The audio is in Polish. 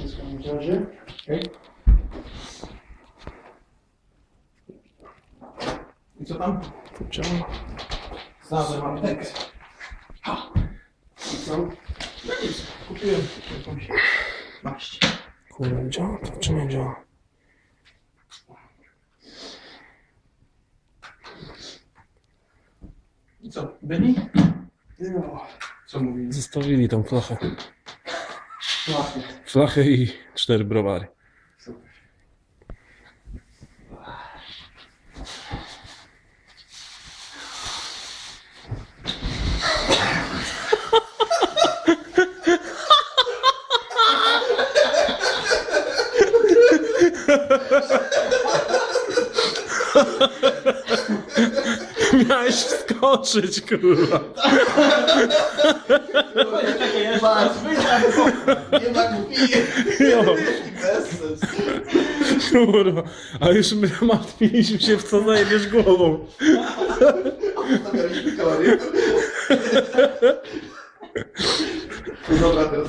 Wszystko na razie. Okej. I co tam? Znalazłem aptekę. Ha! I co? No nic, kupiłem jakąś maść. Kurde, działa to czy nie działa? I co, byli? No, Co mówili? Zostawili tą flachę. Flachę i cztery browary. Super. Miałeś wskoczyć, kurwa. Masz, Nie ma głupi. Jo, Bez sensu. kurwa. A już my martwiliśmy się, w co zajebiesz głową. Zostawialiśmy. No dobra, teraz